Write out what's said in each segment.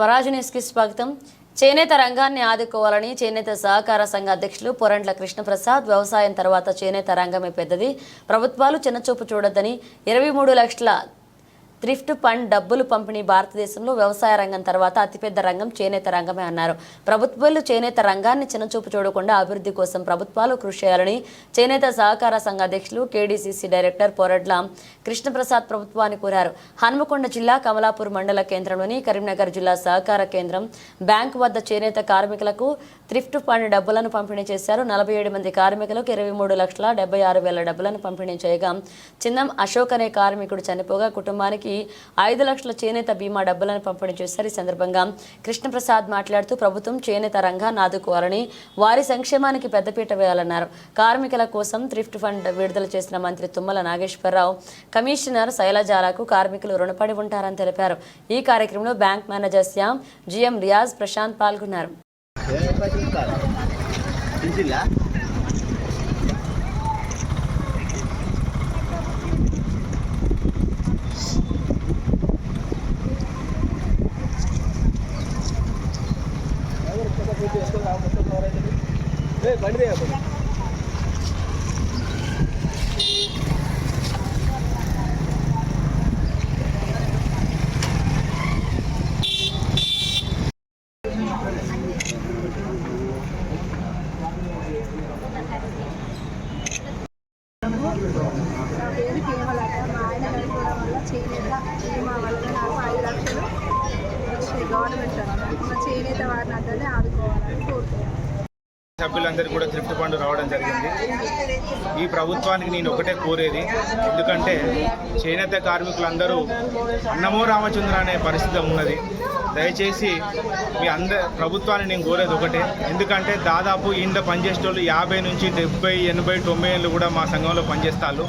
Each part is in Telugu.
స్వరాజ్ న్యూస్కి స్వాగతం. చేనేత రంగాన్ని ఆదుకోవాలని చేనేత సహకార సంఘ అధ్యక్షులు పొరంట్ల కృష్ణప్రసాద్ వ్యవసాయం తర్వాత చేనేత రంగమే పెద్దది. ప్రభుత్వాలు చిన్నచూపు చూడొద్దని ఇరవై మూడు లక్షల థ్రిఫ్ట్ ఫండ్ డబ్బులు పంపిణీ భారతదేశంలో వ్యవసాయ రంగం తర్వాత అతిపెద్ద రంగం చేనేత రంగమే అన్నారు. ప్రభుత్వాలు చేనేత రంగాన్ని చిన్నచూపు చూడకుండా అభివృద్ధి కోసం ప్రభుత్వాలు కృషి చేయాలని చేనేత సహకార సంఘ అధ్యక్షులు కేడీసీసీ డైరెక్టర్ పోరడ్ల కృష్ణప్రసాద్ ప్రభుత్వాన్ని కోరారు. హన్మకొండ జిల్లా కమలాపూర్ మండల కేంద్రంలోని కరీంనగర్ జిల్లా సహకార కేంద్రం బ్యాంకు వద్ద చేనేత కార్మికులకు థ్రిఫ్ట్ ఫండ్ డబ్బులను పంపిణీ చేశారు. నలభై ఏడు మంది కార్మికులకు ఇరవై మూడు లక్షల డెబ్బై ఆరు వేల డబ్బులను పంపిణీ చేయగా చిన్నం అశోక్ అనే కార్మికుడు చనిపోగా కుటుంబానికి ఐదు లక్షల చేనేత బీమా డబ్బులను పంపిణీ చేశారు. ఈ సందర్భంగా కృష్ణప్రసాద్ మాట్లాడుతూ ప్రభుత్వం చేనేత రంగాన్ని ఆదుకోవాలని వారి సంక్షేమానికి పెద్దపీట వేయాలన్నారు. కార్మికుల కోసం థ్రిఫ్ట్ ఫండ్ విడుదల చేసిన మంత్రి తుమ్మల నాగేశ్వరరావు కమిషనర్ శైలజాలకు కార్మికులు రుణపడి ఉంటారని తెలిపారు. ఈ కార్యక్రమంలో bank manager Shyam GM Riyaz Prashanth పాల్గొన్నారు. பண்ணுதே సభ్యులందరికీ కూడా థ్రిఫ్ట్ ఫండ్ రావడం జరిగింది. ఈ ప్రభుత్వానికి నేను ఒకటే కోరేది. ఎందుకంటే చేనేత కార్మికులందరూ అన్నమో రామచంద్ర అనే పరిస్థితి ఉన్నది. దయచేసి మీ అంద ప్రభుత్వాన్ని నేను కోరేది ఒకటే. ఎందుకంటే దాదాపు ఇంత పనిచేసే వాళ్ళు యాభై నుంచి డెబ్బై ఎనభై తొంభై ఏళ్ళు కూడా మా సంఘంలో పనిచేస్తారు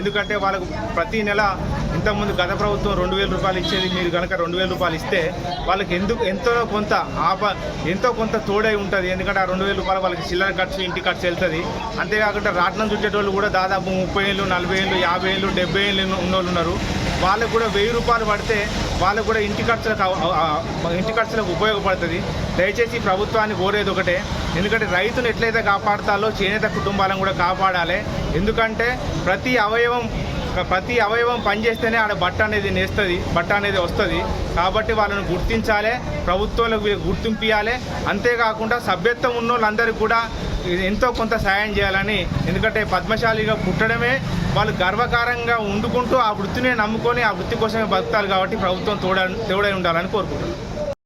ఎందుకంటే వాళ్ళకు ప్రతి నెల ఇంతకుముందు గత ప్రభుత్వం రెండు వేల రూపాయలు ఇచ్చేది మీరు కనుక రెండు వేల రూపాయలు ఇస్తే వాళ్ళకి ఎందుకు ఎంతో కొంత ఆప ఎంతో కొంత తోడై ఉంటుంది. ఎందుకంటే ఆ రెండు వేల రూపాయలు వాళ్ళకి చిల్లర ఖర్చు ఇంటి ఖర్చు వెళ్తుంది. అంతేకాకుండా రాట్నం చుట్టేటోళ్ళు కూడా దాదాపు ముప్పై ఏళ్ళు నలభై ఏళ్ళు యాభై ఏళ్ళు డెబ్బై ఏళ్ళు ఉన్నోళ్ళు ఉన్నారు. వాళ్ళకు కూడా వెయ్యి రూపాయలు పడితే వాళ్ళకు కూడా ఇంటి ఖర్చులకు ఇంటి ఖర్చులకు ఉపయోగపడుతుంది. దయచేసి ప్రభుత్వాన్ని కోరేది ఒకటే. ఎందుకంటే రైతును ఎట్లయితే కాపాడతాలో చేనేత కుటుంబాలను కూడా కాపాడాలి. ఎందుకంటే ప్రతి అవయవం ప్రతి అవయవం పనిచేస్తేనే ఆడ బట్ట అనేది నేస్తుంది బట్ట అనేది వస్తుంది. కాబట్టి వాళ్ళని గుర్తించాలి ప్రభుత్వాలకు గుర్తింపు ఇవ్వాలి అంతేకాకుండా సభ్యత్వం ఉన్న వాళ్ళందరికీ కూడా ఎంతో కొంత సాయం చేయాలని. ఎందుకంటే పద్మశాలిగా పుట్టడమే వాళ్ళు గర్వకారంగా వండుకుంటూ ఆ వృత్తిని నమ్ముకొని ఆ వృత్తి కోసమే బతుకుతారు కాబట్టి ప్రభుత్వం తోడ తోడై ఉండాలని కోరుకుంటున్నాను